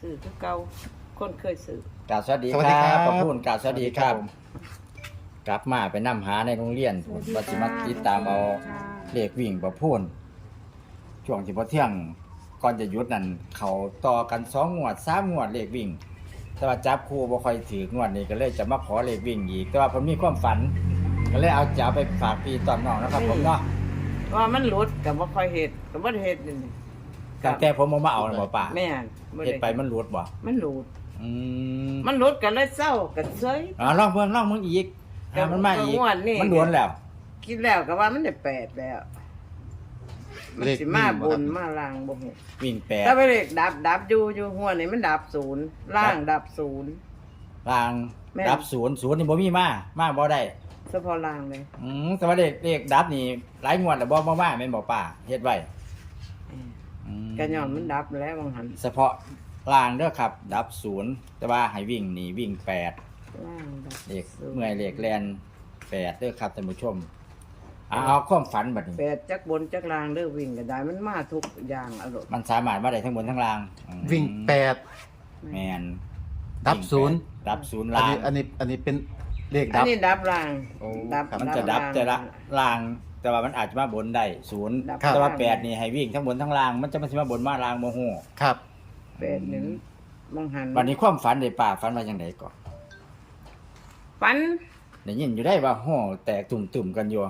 ซื้อคือเก่าคนเคยซื้อกราบสวัสดีสวัสคดีรัครับบ ขอบคุณกราบสวัสดีครับผมกลับมาไปนํหาในโรงเรียนวัชิมาติดตามเอาเลขวิ่งประพูนช่วงที่พอเที่ยงก่อนจะหยุดนั่นเขาต่อกันสองงวดสามงวดเลขวิ่ง แต่ว่าจับคู่บ่ค่อยถืองวดนี้ก็เลยจะมาขอเลขวิ่งอีก แต่ว่าผมมีความฝัน ก็เลยเอาจะเอาไปฝากพี่ตอนน้องนะครับผมเนาะว่ามันหลุดกับว่าค่อยเฮ็ดกับว่าเฮ็ดนี่ ตั้งแต่ผมเอามาเอาน่ะบ่ป่าแม่นบ่เฮ็ดไปมันหลุดบ่มันหลุด อืมมันหลุดกันเลยเศร้ากันเซยอ่าลองเพิ่นลองมึงอีกอ่ามันมาอีกงวดนี้มันโดนแล้ว คิดแล้วก็ว่ามันได้แปดแล้ว มันเลขสิมาวิ่งบบ่ครับนมาล่างบ่ฮู้วิ่งแปดถ้าไปเลขดับดับอยู่อยู่หัวนี่มันดับศูนย์ล่างดับศูนย์รางแม่น ดับศูนย์ศูนย์นี่บ่มีมามาบ่ได้ เฉพาะล่างเลย อืมแต่ว่าเด็กเด็กดับนี่หลายงวดแล้วบ่บ่มาแม่นบ่ป้าเฮ็ดไว้อื มกันย้อนมันดับแล้วบางหันเฉพาะรางเด้อครับ ดับศูนย์แต่ว่าให้วิ่งนี่วิ่งแปดล่างดับเด็กศูนย์เมื่อยเด็กแลนแปดเด้อครับท่านผู้ชมเอาเอาความฝันบัดนี้ แปดจักบนจักล่างเด้อวิ่งก็ได้มันมาทุกอย่างอารมณ์มันสามารถมาได้ทั้งบนทั้งล่างอืมวิ่งแปด แม่นดับศูนย์ ดับศูนย์อันล่างนี้อันนี้อันนี้เป็นเลขอัดันบ นี้ดับล่างโอ้ ดับครับมันจะดับแต่ละล่าง แต่ว่ามันอาจจะมาบนได้ศูนย์ดับ แต่ว่าล่งแปดนี่ให้วิ่งทั้งบนทั้งล่าง มันจะมาสิมาบนมาล่างโมโหครับ แปดหนึ่งบางหันวันนี้ความฝันได้ป่าฝันว่าจังไดก่อนฝันได้ยินอยู่ได้ว่าโห่แตกตุ่มๆกันอยู่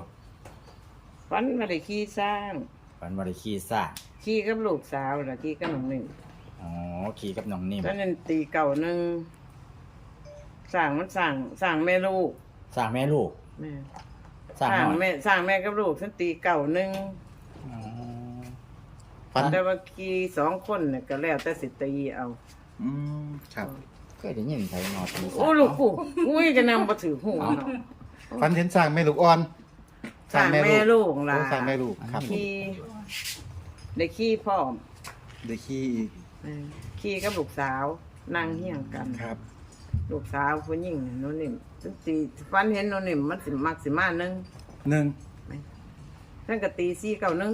ฝันมาได้ขี่สร้าง ฝันว่าได้ขี่ซ่างขี่กับลูกสาวนะขี่กับน้องหนึ่งอ๋อขี่กับน้องนิ่มตอนนั้นตีเก่าหนึ่งสร้างมันสร้างสร้างแม่ลูกสร้างแม่ลูกแม่ สร้างสร้างน้อยแม่สร้างแม่กับลูกฉันตีเก่าหนึ่งอ๋อฟันแต่ว่าขี่สองคนเนี่ยก็แล้วแต่สิตีเอา อืมครับเคยได้ยินไทยนอตีโอ้ลูกกูอุ้ยก็นำมาถือหูเนาะฟันเห็นสร้างแม่ลูกอ่อนสร้างแม่ลูกล่ะโอ้สร้างแม่ลูกครับขี่ได้ขี่พ่อมเด็กขี้อีกเออขี่กับลูกสาวนั่งเฮี้ยงกัน ครับ ลูกสาวผู้หญิงน่ะโน่นนี่ ฉันตีฟันเห็นโน่นนี่มันสิมักสิมาหนึ่งหนึ่ง ฉันก็ตีสี่เก้าหนึ่ง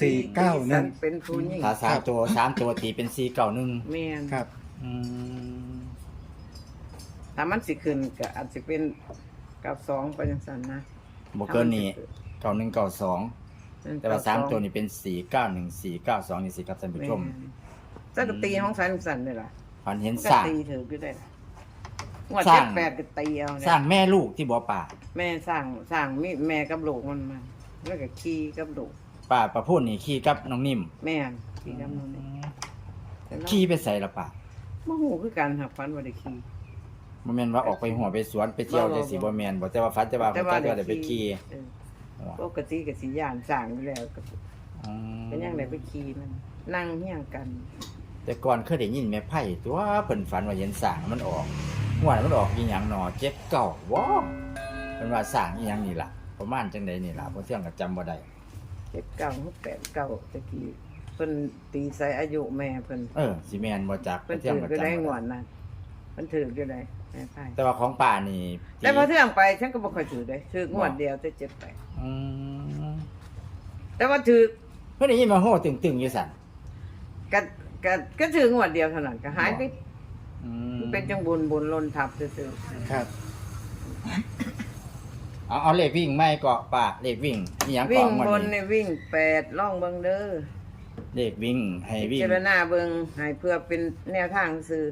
สี่เก้าหนึ่งฉัเป็นผู้หญิงถ้าสามตัวสามตัวตีเป็นสี่เก้าหนึ่งแม่นครับ อืมถ้ามันสิขึ้นก็อาจจะเป็นกับสองไปจังสันนะบ่เกินนี้เก้าหนึ่งเก้าสองแต่ว่าสามตัวนี่เป็นสี่เก้าหนึ่งสี่เก้าสองนี่สิครับท่านผู้ชมฉันก็ตีของฉันสันเลยล่ะฝันเห็นก็สร้างตีถือก็ได้ล่ะ งวดสร้าเจ็งดแปดก็ตีเอาเนี่ยสร้างแม่ลูกที่บ่อป่าแม่สร้างสร้างมีแม่กับลูกมันมาแล้วก็ขี่กับลูกป่าประพูดนี่ขี่กับน้องนิ่มแม่นขี่กับน้องนี่แต่เราขี่ไปใส่ละป่าบ่ฮู้คือกันหักฟันบ่ได้ขี่ บ่แม่นว่าออกไปหัวไปสวนไปเที่ยวบ่บ่ จังซี่บ่แม่นบ่แต่ว่าฝันแต่ว่าเขาจะได้ไปขี่เออหัวปกติก็สิย่านสร้างอยู่แล้วก็อืมเป็นยังได้ไปขี่มัน นั่งเฮี้ยงกัน แต่ก่อนเคยได้ยินแม่ไผ่ตัวเพิ่นฝันว่าเห็นสร้างมันออก หัวมันออกอีหยังหนอเจ็บเก่าว้เพิ่นว่าสร้างอีหยังนี่ล่ะ ประมาณจังไดนี่ล่ะบ่เที่ยงก็จำบ่ได้เจ็ดเก้าหกแปดเก้าตะกี้เพิ่นตีใส่อายุแม่เพิ่นเออสิแม่นบ่จักเพิ่บ่นเที่ยถืงอก็ก็จำได้งบ่วได้ดนั้นเพิ่นถือก็ได้แม่ไพ่แต่ว่าของป่านี่ตีแต่พอเทื่องไปฉันก็บ่ค่อยถือได้ถืองวดเดียวแต่เจ็ดแปดอืมแต่ว่าถือเพิ่นได้ยินมาโหตึงๆอยู่สั่น ก็ก็ก็ถืองวดเดียวเท่านั้นก็หายไปอืม เป็นจังบุญบุญล้นทับซื่อครับ เอาเอาเลขวิ่งไม่เกาะป่าเลขวิ่งอีหยังๆวิ่งเกาะหมดบนนี่นี่วิ่งแปดล่องเบิ่งเด้อเลขวิ่งให้วิ่งเจรณาเบิ่งให้เพื่อเป็นแนวทางซื่อ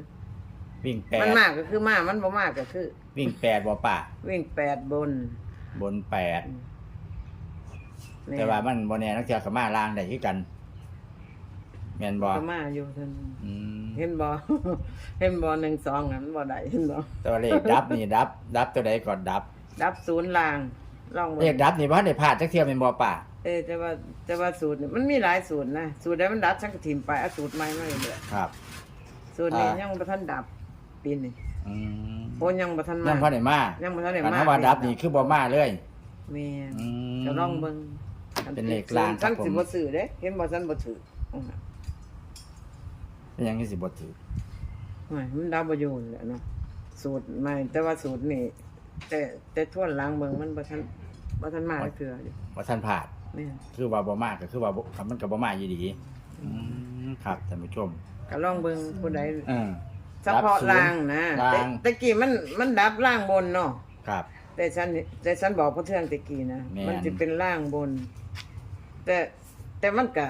วิ่งแปมัดนมากก็คือมากมันบ่มากก็คือ วิ่งแปดบ่ป่าวิ่งแปดบนบนแปดม่แต่ว่ามันบ่แน่นักเที่ยวก็มาล่างได้คือกัน แม่นบ่ก็มาอยู่เท่านั้นอืมเห็นบ่เห็นบ่หนึ่งสองอันบ่ได้เห็นบ่แต่ว่าเลขดับนี่ดับ ดับตัวใดก่อนดับ ดับศูนย์ลางลองเลเบิ่ขงดับนี่บ่ทันได้พลาดจักเที่ยวแม่นบ่ป่าเออแต่ว่าแต่ว่าสูตรนี่มันมีหลายสูตรนะสูตรใดมันดับฉันก็ถิ่มไปเอาสูตรใหม่มาเรื่อยครับๆสูตรนี้อ่ายัยังบ่ทันดับปีนี้อืมโอ้ยังบ่ทันมายังพอได้มายังบ่ทันได้อันมาถ้าว่าดับนี่คือบ่มาเลยแม่นอืมก็ลองเบิ่งเป็นเลขลางครับฉันผมสิบ่ซื้อเด้เห็นบ่ฉันบ่ถืออื้อหือ เป็นหยังนี่สิบ่ถือโอ้ยมันดับบ่อยู่แหละเนาะสูตรใหม่แต่ว่าสูตรนี่แต่แต่ทวนหลังเบิ่งมันบ่ทันบ่ทันมาเทื่ออยู่ว่าท่านพลาดแม่นคือว่าบ่มากก็คือว่าบ่มันก็บ่มาอยู่ดีอืมครับท่านผู้ชมก็ลองเบิ่งผู้ใดเออ เฉพาะล่างนะล่าง แต่ตะกี้มันมันดับล่างบนเนาะครับ แต่ฉันแต่ฉันบอกพระเทืองตะกี้นะแม่น มันจะเป็นล่างบน แต่แต่มันก็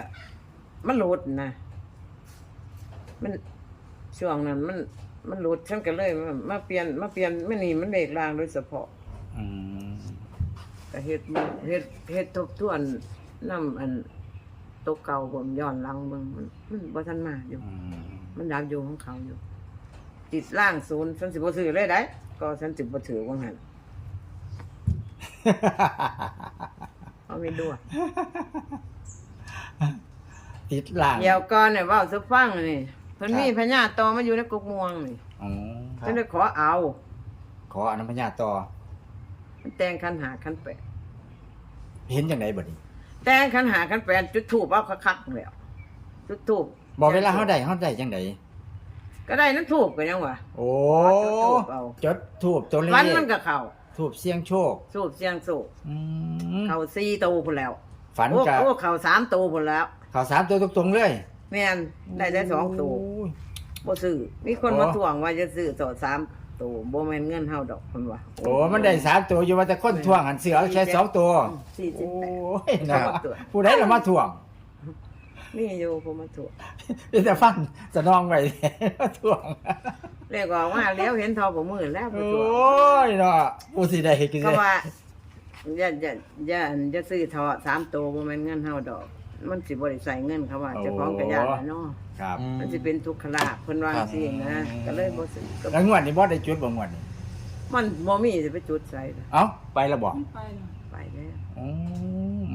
มันหลุดนะ มันช่วงนั้นมันมันหลุดฉันก็เลยมามาเปลี่ยนมาเปลี่ยนไม่นี่มันเลขล่างโดยเฉพาะอืมแต่เฮ็ดมันเฮ็ดเฮ็ดทบทวนนำอันตัวเก่าผมย้อนหลังเบิ่งมันมันบ่ทันมาอยู่ อืมมันดับอยู่ของเขาอยู่ติดล่างศูนย์ฉันสิบ่ซื้อเลยได้ก็ฉันสิบ่ถือว่างั้นเอาไม่ด้วยติดล่างเดี๋ยวก่อนเนี่ยเว่าสุฟังนี่ เพิ่นมีครับพญาโตมาอยู่ในกกม่วงนี่อ๋อฉันได้ขอเอาขออนุญาตต่อ มันแต่งคันหาคันแปดเห็นจังไดบัดนี้แต่งคันหาคันแปดจุดถูปเอาคักๆแล้วจุดถูปบอกเวลาเฮาได้เฮาได้จังไดก็ได้นั้นถูกก็ยังวะ โอ้จุดธูปเอาจดทูบตัวเลขวันมันก็เข้าทูบเสียงโชคสูบเสียงสูบอืมเข้าสี่ตัวพุ่นแล้วฝันโอ้กับโอ้เข้าสามตัวพุ่นแล้วเขาสามตัวตรงๆเลย แม่นได้ได้สองตัวโอ้ยบ่ซื้อมีคนโอ้มาทวงว่าจะซื้อต่อสามตัวบ่แม่นเงินเฮาดอกเพิ่นว่าโอ้มันได้สามตัวอยู่ว่าแต่คนทวงหันเสือแค่สองตัว สี่สิโอ้บแปด ยนะครับผู้ใดละมาทวงนี่อยู่ผมมาทวงเป็นแต่ฟังจะนองไว้มาทวงเรียกว่าว่าแล้วเห็นทอผมมือแล้วโอผู้ทวง้ยเนาะผู้สิได้กินก็ว่าอย่าอย่าอย่าอย่าซื้อทอสามตัวบ่แม่นเงินเฮาดอก มันสิบ่ได้ใส่เงินเขาว่าเจ้าของกระยานน่ะเนาะครับมันสิเป็นทุกขลาภเพิ่นว่าจังซี่นะก็เลยบ่ซื้อก็แล้วงวดนี้บ่ได้จุดบ่งวดนี้มันบ่มีสิไปจุดใส่ล่ะเอ้าไปและบ่ไปแล้วอ๋อ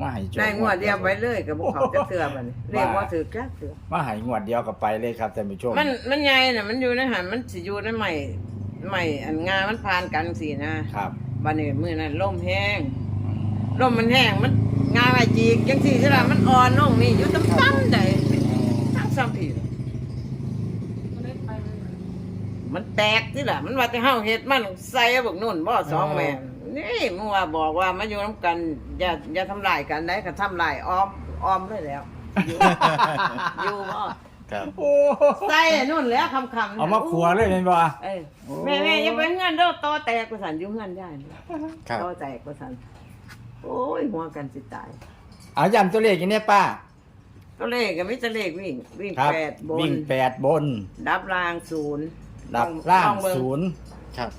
มาให้จุด ได้งวดเดียวไปเลยก็บ่เข้าจักเทื่อบัดนี้เรียกว่า ถือจักเทื่อมาให้งวดเดียวก็ไปเลยครับท่านผู้ชมมันมันใหญ่น่ะมันอยู่ในหันมันสิอยู่ในใหม่ใหม่อันงามันผ่านกันสินะครับบัดนี้มื้อนั้นลมแห้ง ลมมันแห้งมัน งาไว้จีกจังซี่ใช่ล่ะมันอ่อนลงนี่อยู่ต่ำๆได้ทั้งซ้ำพี่มันแตกที่ล่ะ มันว่าแต่เฮาเฮ็ดมันใส่บักนู่นบ่สองแม่นี่มึงว่าบอกว่ามาอยู่นํกันอย่าอย่าทำลายกันได้ก็ทำลายอ้อมอ้อมเลยแล้ว อยู่อยู่บ่ครับโอ้ใส่นู่นแล้วคำคำเอามาขัวเลยแม่นบ่เอ้ยแม่แม่อยังเป็นเงินเด้อตอแตกกูสันอยู่เงินได้ครับตอแตกกูสัน โอ้ยหัวกันสิตายเอาย้ำตัวเลขอีกเนี่ยป้าตัวเลขก็มิตรเลขวิ่ง วิ่งครับ แปดบนวิ่งแปดบน ดับล่างศูนย์ดับล่างต้องเบิ่ศูนย์ครับ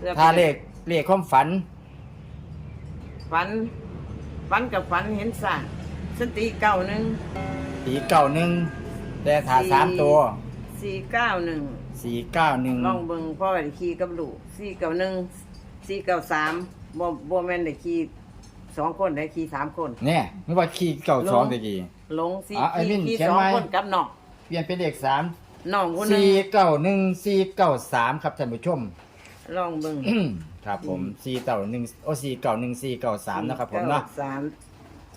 พื่อถ้าเลขเลขความฝัน ฝันฝันกับฝันเห็นสร้างสติเก้าหนึ่ง สีเก้าหนึ่งแต่ถ้าสามตัวสี่เก้าหนึ่งสี่เก้าหนึ่งลองเบิ่งพ่อได้ขี่กับลูกสี่เก้าหนึ่งสี่เก้าสามบ่บ่แม่นได้ขี่ สองคนได้ขี่สามคนเนี่ยไม่ว่าขี่เก้าสองตะกี้ลงสี่อะไอ้ขี่มิ้นขี่เขียนสองไว้ คนกับน้องเปลี่ยนเป็นเลขสามน้องคนหนึงสี่เก้าหนึ่งสี่เก้าสามครับท่านผู้ชม ลองเบิ่งครับผมสี่เก้าหนึ่งโอ้สี่เก้าหนึ่งสี่เก้าสามนะครับผมเนาะสาม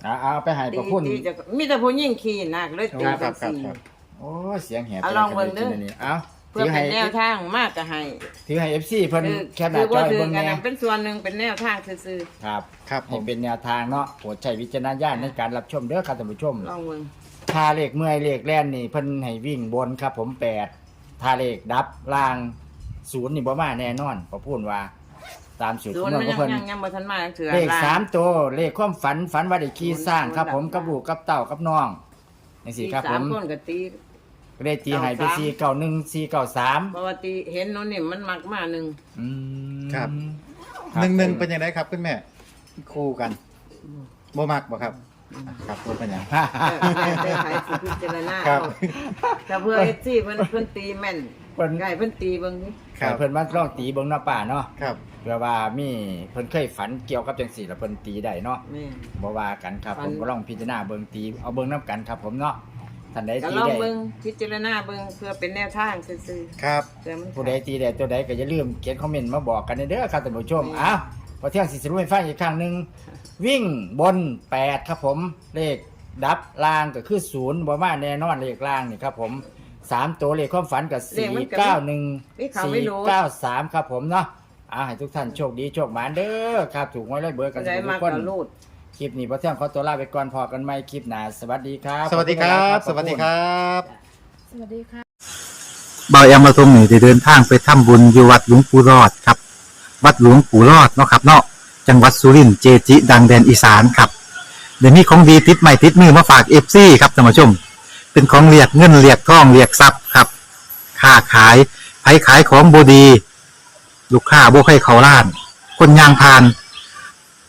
อะเอาไปให้ตีประคุณตีจะมีแต่ผู้หญิงขี่นักเลยตีครัเป็บนครับสี่ ครับโอ้ยเสียงแหบเอาลองเบิ่งเด้อจัลยทีนี้เอา เพื่อถือเป็ให้นแนวทางมากก็ให้ถือให้เอฟซีเพิ่นคือแคปหน้าคือจอว่าให้ถือเบิ่งกันแหน่นะเป็นส่วนหนึ่งเป็นแนวทางซื่อครับครับผให้มเป็นแนวทางเนาะโปรดใช้วิจารณญาณในการรับชมเด้อครับท่านผู้ชมๆลองเบิ่งทาเลขเมื่อยเลขแล่นนี่เพิ่นให้วิ่งบนครับ ผมแปดทาเลขดับล่างศูนย์นี่บ่มาแน่นอนพอพูดว่า ตามสูตรส่วนคำนวณมันของยังเพิ่นยังยังบ่ทันมาเถื่อเลขล่งสามตัวเลขความฝันฝันว่าได้ขี่สร้างครับ ผมกับลูกกับเต้ากับน้องนี่สิครับผสามมคนก็ตี เลขตีให้เป็นสี่เก้าหนึ่งสี่เก้าสามเพราะว่าตีเห็นโน้นนี่มันมักมาหนึ่งอืมครับครัหนึ่งหนึ่งผมเป็นยังไงครับคุณแม่คู่กันโบมักบ่ครับอะครับบ่เป็นหยังแต่แต่ใครสิพิจารณาครับถ้าเพื่อเอฟซีเพิ่นเพิ่นตีแม่นเพิ่นไก่เพิ่นตีเบิ่งนี่ครับเพิ่นมาลองตีเบิ่งเนาะป่าเนาะครับ เพื่อว่ามีเพิ่นเคยฝันเกี่ยวกับจังสี่แล้วเพิ่นตีได้เนาะ แม่ บ่ว่ากันครับ ฝัผน มก็ลองพิจารณาเบิ่งตีเอาเบิ่งนํกันครับผมเนาะ ท่านใดก็ตีลองได้เบิ่งพิจารณาเบิ่งเพื่อเป็นแนวทางซื่อครับๆแต่มันผู้ใดตีได้ตัวใดก็อย่าลืมเขียนคอมเมนต์มาบอกกันเด้อครับท่านผู้ชมอ้าวพอเที่ยงสิสรุปให้ฟังอีกครั้งหนึงวิ่งบน 8 ครับผมเลขดับล่างก็คือ0บ่มาแน่นอนเลขล่างนี่ครับผมสามตัวเลขความฝันก็491 493ครับผมเนาะอ่าให้ทุกท่านโชคดีโชคหมานเด้อครับถูกหวยเลยเบอร์กันใจทุมากกคนกับรูดค ลิปนี้พอเที่ยงขอตัวลาไปก่อนพอกันใหม่คลิปหน้าสวัสดีครับ สวัสดีครับขอณสวัสดีครับสวัสดีค่ะาแอมมาทรงนี่ได้เดินทางไปทำบุญอยู่วัดหลวงปู่รอดครับ วัดหลวงปู่รอดเนาะครับเนาะจังหวัดสุรินทร์เจจิ ดังแดนอีสานครับ เดี๋ยวนี้ของดีติดใหม่ติดมือมาฝากเอฟซีครับท่านผู้ชม เป็นของเรียกเงินเรียกทองเรียกทรัพย์ครับค้าขายไผขายของบดี ลูกค้าบ่ใครเขาล้าน คนยางพาน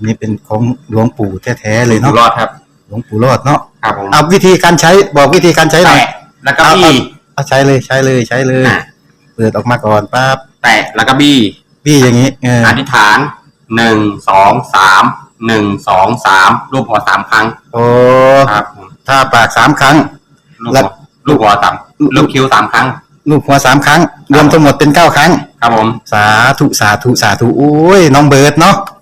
นนี้เป็นของหลวงปู่แท้ๆเลยอยู่เนาะรอดครับ หลวงปู่รอดเนาะครับผมเอาวิธีการใช้บอกวิธีการใช้หน่อยแตะแล้วก็บี้เอาใช้เลยใช้เลยใช้เลย อะเปิดออกมาก่อนปั๊บแตะแล้วก็บี้พี่อย่างนี้เอออธิษฐานหนึ่งสองสามหนึ่งสองสามรูปหัวสามครั้งโอ้ครับผมถ้าปากสามครั้ง ลูกแล้หัววลูกหัวสามลูกคิ้วสามครั้ง ลูกหัวสามครั้ง รวมทั้งหมดเป็นเก้าครั้ง ครับผม สาธุสาธุสาธุโอ้ยน้องเบิร์ดเนาะ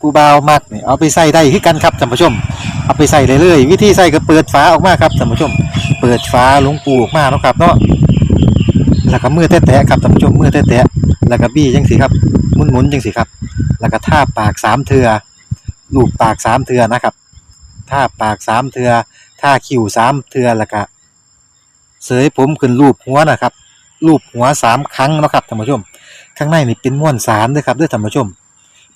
ผู้บ่าวมักนี่เอาไปใส่ได้คือกันครับท่านผู้ชม เอาไปใส่เลยเลยวิธีใส่ก็เปิดฝาออกมาครับท่านผู้ชม เปิดฝาหลวงปูออกมาเนาะครับเนาะแล้วก็มือแตะๆครับท่านผู้ชมมือแตะๆแล้วก็บี้จังสิครับหมุนๆจังสิครับ แล้วก็ท่าปากสามเทือลูบปากสามเทือนะครับท่าปากสามเทือท่าคิ้วสามเทือแล้วก็เสยผมขึ้นรูปหัวนะครับรูปหัวสามครั้งเนาะครับท่านผู้ชม ข้างในนี่เป็นม้วนสารด้วยครับด้วยท่านผู้ชม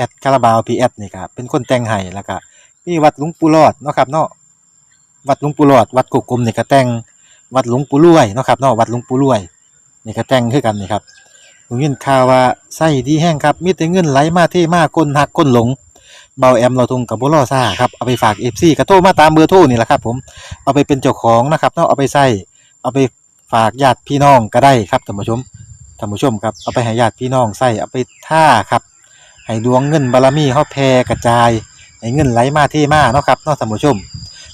อดคาราบาวพีแอดนี่ครับเป็นคนแต่งให้แล้วก็มีวัดหลวงปู่รอดเนาะครับเนาะวัดหลวงปู่รอด วัดกุกกลมนี่ก็แต่งวัดหลวงปู่รวยเนาะครับเนาะวัดหลวงปู่รวยนี่ก็แต่งคือกันนี่ครับผมยินข่าวว่าไส้ดีแห้งครับมีแต่เงินไหลมาเทมาคนหักคนหลงเบาแอมเราทงกับบุรอซ่าครับเอาไปฝากเอฟซีกระโทรมาตามเบอร์โทรนี่แหละครับผมเอาไปเป็นเจ้าของนะครับเนาะเอาไปใส่เอาไปฝากญาติพี่น้องก็ได้ครับท่านผู้ชมท่านผู้ชมครับเอาไปให้ญาติพี่น้องใส่เอาไปท่าครับ ให้ดวงเงินบารมีเฮาแผ่กระจายให้เงินไหลมาเทมาเนาะครับเนาะท่านผู้ชม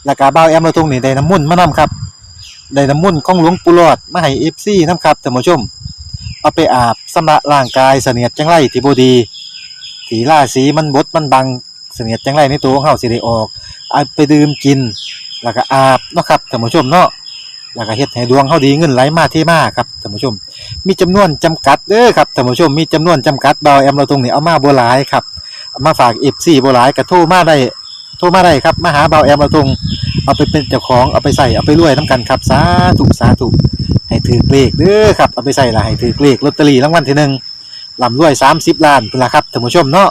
แล้วก็บ่าวแอมเราตรงนี้ได้น้ำมุ่นมานํครับได้น้ำมุ่นของหลวงปู่หลอดมาให้ FC นํครับท่านผู้ชม เอาไปอาบสำระร่างกายเสนียดจังไรที่บ่ดีที่ราศีมันบดมันบังเสนียดจังไรในตัวของเฮาสิได้ออกเอาไปดื่มกิน แล้วก็อาบเนาะครับท่านผู้ชมเนาะ แล้วก็เฮ็ดให้ดวงเฮาดีเงินไหลมาเทมาครับท่านผู้ชม มีจำนวนจำกัดเด้อครับท่านผู้ชมมีจำนวนจำกัดบาแอมเราตรงนี้เอามาบ่หลายครับเอามาฝาก FC บ่หลายก็โทรมาได้โทรมาได้ครับมาหาบาแอมเราตรงเอาไปเป็นเจ้าของเอาไปใส่เอาไปรวยนํกันครับสาธุสาธุให้ถือเลขเด้อครับเอาไปใส่ละให้ถือเลขลอตเตอรี่รางวัลที่หนึ่งลำรวย30ล้านพุ่นล่ะครับท่านผู้ชมเนาะ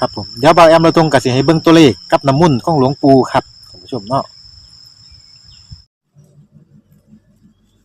ครับผมเดี๋ยวบาแอมเราตรงก็สิให้เบิ่งตัวเลขกับน้ำมุ่นของหลวงปู่ครับท่านผู้ชมเนาะ